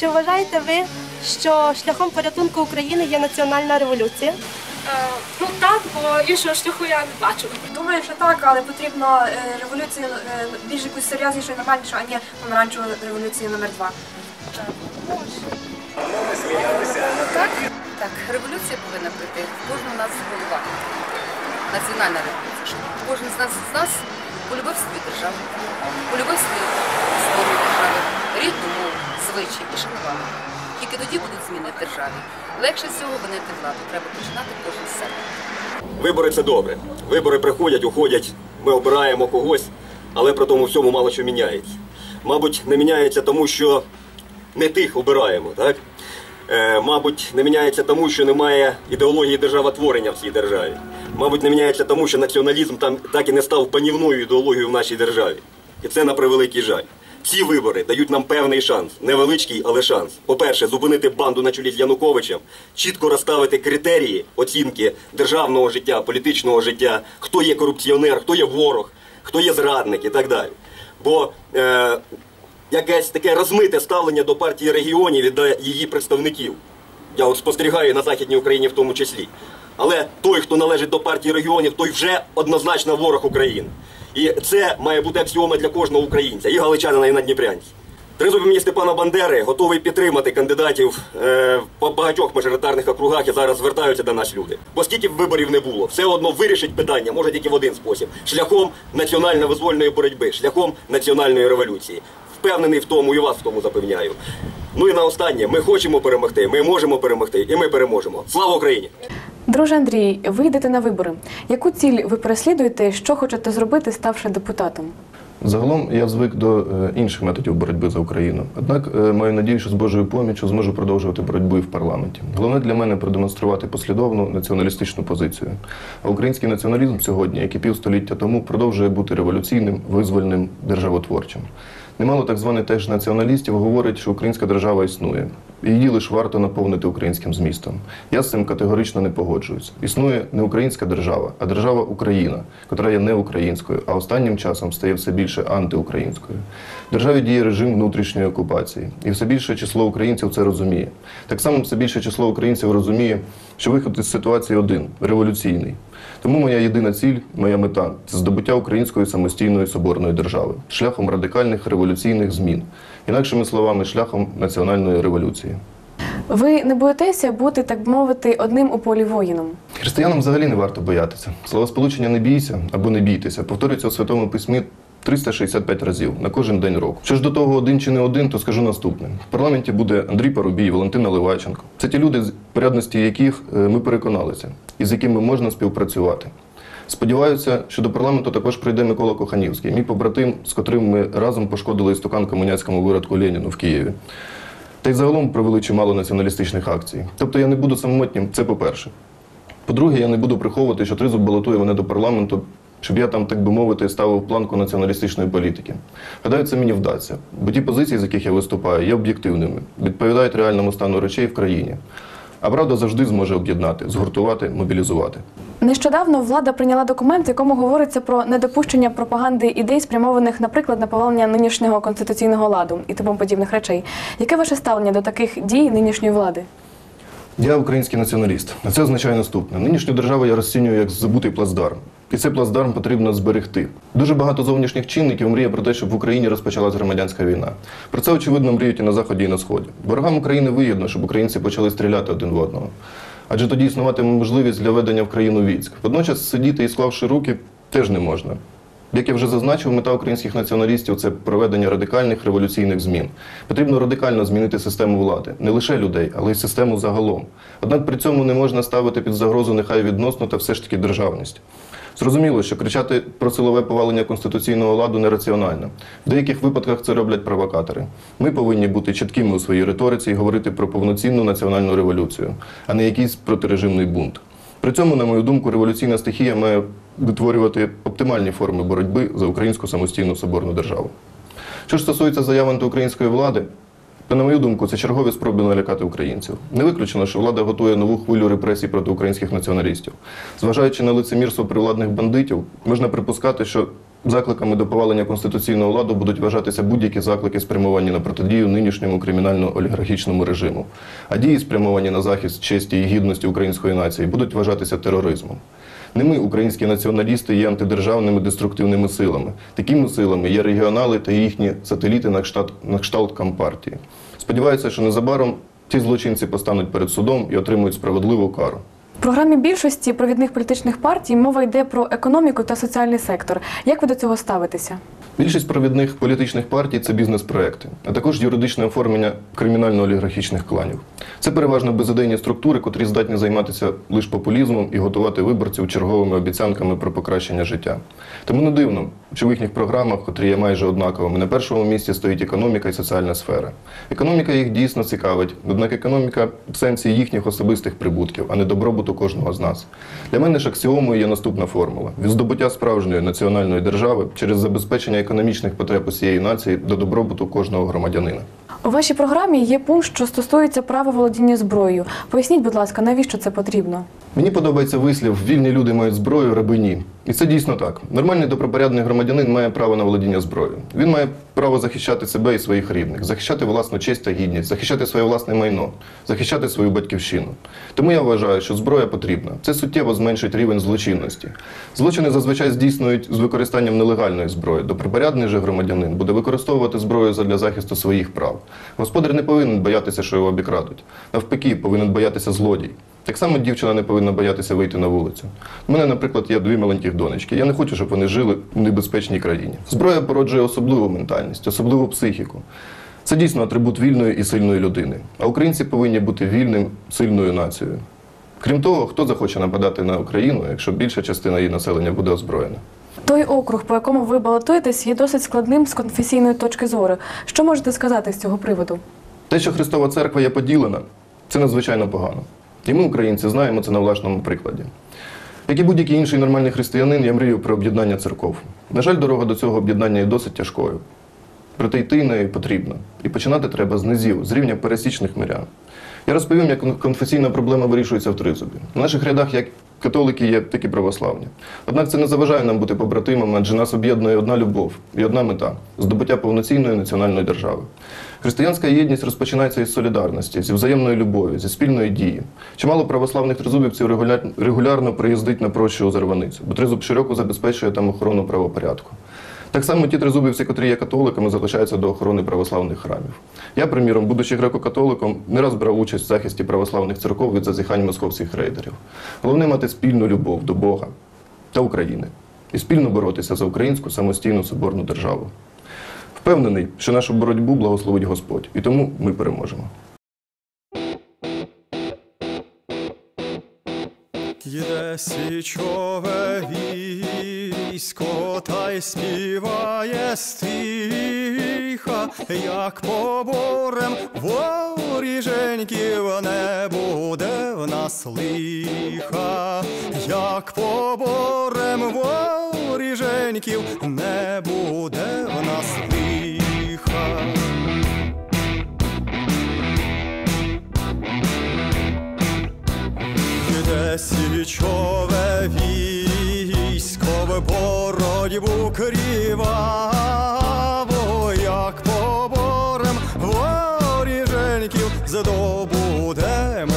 Чи вважаєте ви, що шляхом порятунку України є національна революція? Е, Ну так, бо іншого шляху я не бачу. Думаю, що так, але потрібно е, революцію е, більш якусь серйознішу і нормальнішу, а не помаранчеву революцію номер два. Так, революція повинна прийти. Кожен у нас голова. Національна революція. Кожен з нас з нас полюбив свою державу, полюбив свою історію держави, рідну мову, звичаї і шанував. Тільки тоді будуть зміни в державі. Легше всього винити владу. Треба починати кожен з себе. Вибори це добре. Вибори приходять, уходять, ми обираємо когось, але при тому всьому мало що міняється. Мабуть, не міняється тому, що не тих обираємо, так? Е, мабуть, не міняється тому, що немає ідеології державотворення в цій державі. Мабуть, не міняється тому, що націоналізм там так і не став панівною ідеологією в нашій державі. І це на превеликий жаль. Ці вибори дають нам певний шанс, невеличкий, але шанс. По-перше, зупинити банду на чолі з Януковичем, чітко розставити критерії оцінки державного життя, політичного життя, хто є корупціонер, хто є ворог, хто є зрадник і так далі. Бо е, якесь таке розмите ставлення до партії регіонів і до її представників. Я от спостерігаю на Західній Україні в тому числі. Але той, хто належить до партії регіонів, той вже однозначно ворог України. І це має бути аксіома для кожного українця, і галичанина, і надніпрянця. Тризуб імені Степана Бандери готовий підтримати кандидатів е, по багатьох мажоритарних округах і зараз звертаються до нас люди. Бо скільки б виборів не було, все одно вирішить питання, може тільки в один спосіб: шляхом національно-визвольної боротьби, шляхом національної революції. Впевнений в тому і вас в тому запевняю. Ну і на останнє, ми хочемо перемогти, ми можемо перемогти, і ми переможемо. Слава Україні! Друже Андрій, ви йдете на вибори. Яку ціль ви переслідуєте? Що хочете зробити, ставши депутатом? Загалом я звик до е, інших методів боротьби за Україну. Однак е, маю надію, що з Божою поміччю зможу продовжувати боротьбу і в парламенті. Головне для мене продемонструвати послідовну націоналістичну позицію. А український націоналізм сьогодні, як і півстоліття тому, продовжує бути революційним, визвольним, державотворчим. Немало так званих теж націоналістів говорить, що українська держава існує. Її лише варто наповнити українським змістом. Я з цим категорично не погоджуюсь. Існує не українська держава, а держава Україна, яка є не українською, а останнім часом стає все більше антиукраїнською. В державі діє режим внутрішньої окупації, і все більше число українців це розуміє. Так само все більше число українців розуміє, що виход із ситуації один революційний. Тому моя єдина ціль, моя мета це здобуття української самостійної соборної держави шляхом радикальних революційних змін, інакшими словами, шляхом національної революції. Ви не боїтеся бути, так би мовити, одним у полі воїном? Християнам взагалі не варто боятися. Словосполучення не бійся або не бійтеся повторюється у святому письмі 365 разів на кожен день року. Що ж до того один чи не один, то скажу наступне: в парламенті буде Андрій Парубій, Валентина Ливаченко. Це ті люди, з порядності яких е, ми переконалися, і з якими можна співпрацювати. Сподіваюся, що до парламенту також прийде Микола Коханівський, мій побратим, з котрим ми разом пошкодили істукан комуняцькому виродку Леніну в Києві. Та й загалом провели чимало націоналістичних акцій. Тобто я не буду самотнім, це по-перше. По-друге, я не буду приховувати, що тризуб балотує мене до парламенту, щоб я там, так би мовити, ставив планку націоналістичної політики. Гадаю, це мені вдасться, бо ті позиції, з яких я виступаю, є об'єктивними, відповідають реальному стану речей в країні. А правда завжди зможе об'єднати, згуртувати, мобілізувати. Нещодавно влада прийняла документ, в якому говориться про недопущення пропаганди ідей, спрямованих, наприклад, на повалення нинішнього конституційного ладу і тому подібних речей. Яке ваше ставлення до таких дій нинішньої влади? Я український націоналіст. Це означає наступне: нинішню державу я розцінюю як забутий плацдарм. І цей плацдарм потрібно зберегти. Дуже багато зовнішніх чинників мріє про те, щоб в Україні розпочалась громадянська війна. Про це очевидно мріють і на заході, і на сході. Ворогам України вигідно, щоб українці почали стріляти один в одного. Адже тоді існуватиме можливість для ведення в країну військ. Водночас сидіти і склавши руки теж не можна. Як я вже зазначив, мета українських націоналістів це проведення радикальних революційних змін. Потрібно радикально змінити систему влади, не лише людей, але й систему загалом. Однак при цьому не можна ставити під загрозу нехай відносно та все ж таки державність. Зрозуміло, що кричати про силове повалення конституційного ладу нераціонально. В деяких випадках це роблять провокатори. Ми повинні бути чіткими у своїй риториці і говорити про повноцінну національну революцію, а не якийсь протирежимний бунт. При цьому, на мою думку, революційна стихія має витворювати оптимальні форми боротьби за українську самостійну соборну державу. Що ж стосується заяв антиукраїнської влади, на мою думку, це чергові спроби налякати українців. Не виключено, що влада готує нову хвилю репресій проти українських націоналістів. Зважаючи на лицемірство привладних бандитів, можна припускати, що закликами до повалення конституційного ладу будуть вважатися будь-які заклики, спрямовані на протидію нинішньому кримінально-олігархічному режиму. А дії, спрямовані на захист честі і гідності української нації, будуть вважатися тероризмом. Не ми, українські націоналісти, є антидержавними деструктивними силами. Такими силами є регіонали та їхні сателіти на кшталт, на кшталт Компартії. Сподіваюся, що незабаром ті злочинці постануть перед судом і отримують справедливу кару. В програмі більшості провідних політичних партій мова йде про економіку та соціальний сектор. Як ви до цього ставитеся? Більшість провідних політичних партій це бізнес-проекти, а також юридичне оформлення кримінально-олігархічних кланів. Це переважно безідейні структури, котрі здатні займатися лише популізмом і готувати виборців черговими обіцянками про покращення життя. Тому не дивно, що в їхніх програмах, котрі є майже однаковими, на першому місці стоїть економіка і соціальна сфера. Економіка їх дійсно цікавить, однак економіка в сенсі їхніх особистих прибутків, а не добробуту кожного з нас. Для мене ж аксіомою є наступна формула: від здобуття справжньої національної держави через забезпечення економічних потреб усієї нації до добробуту кожного громадянина. У вашій програмі є пункт, що стосується права володіння зброєю. Поясніть, будь ласка, навіщо це потрібно? Мені подобається вислів вільні люди мають зброю, раби ні. І це дійсно так. Нормальний добропорядний громадянин має право на володіння зброєю. Він має право захищати себе і своїх рідних, захищати власну честь та гідність, захищати своє власне майно, захищати свою батьківщину. Тому я вважаю, що зброя потрібна. Це суттєво зменшить рівень злочинності. Злочини зазвичай здійснюють з використанням нелегальної зброї. Добропорядний же громадянин буде використовувати зброю для захисту своїх прав. Господар не повинен боятися, що його обікрадуть. Навпаки, повинен боятися злодій. Так само дівчина не повинна боятися вийти на вулицю. У мене, наприклад, є дві маленьких донечки. Я не хочу, щоб вони жили в небезпечній країні. Зброя породжує особливу ментальність, особливу психіку. Це дійсно атрибут вільної і сильної людини. А українці повинні бути вільним, сильною нацією. Крім того, хто захоче нападати на Україну, якщо більша частина її населення буде озброєна? Той округ, по якому ви балотуєтесь, є досить складним з конфесійної точки зору. Що можете сказати з цього приводу? Те, що Христова церква є поділена, це надзвичайно погано. І ми, українці, знаємо це на власному прикладі. Як і будь-який інший нормальний християнин, я мрію про об'єднання церков. На жаль, дорога до цього об'єднання є досить тяжкою. Проте йти нею потрібно. І починати треба з низів, з рівня пересічних мирян. Я розповім, як конфесійна проблема вирішується в тризубі. В наших рядах як католики є, так і православні. Однак це не заважає нам бути побратимами, адже нас об'єднує одна любов і одна мета здобуття повноцінної національної держави. Християнська єдність розпочинається із солідарності, зі взаємної любові, зі спільної дії. Чимало православних тризубівців регулярно приїздить на прощу Зарваницю, бо тризуб широко забезпечує там охорону правопорядку. Так само ті тризубівці, котрі є католиками, залишаються до охорони православних храмів. Я, приміром, будучи греко-католиком, не раз брав участь в захисті православних церков від зазіхань московських рейдерів. Головне мати спільну любов до Бога та України і спільно боротися за українську самостійну соборну державу. Впевнений, що нашу боротьбу благословить Господь, і тому ми переможемо. Йде січове військо, та й співає стиха, як поборем воріженьків не буде в нас лиха, як поборем воріженьків не буде в нас лиха. Січове військо в боротьбу кріваво, як поборем воріженьків здобудем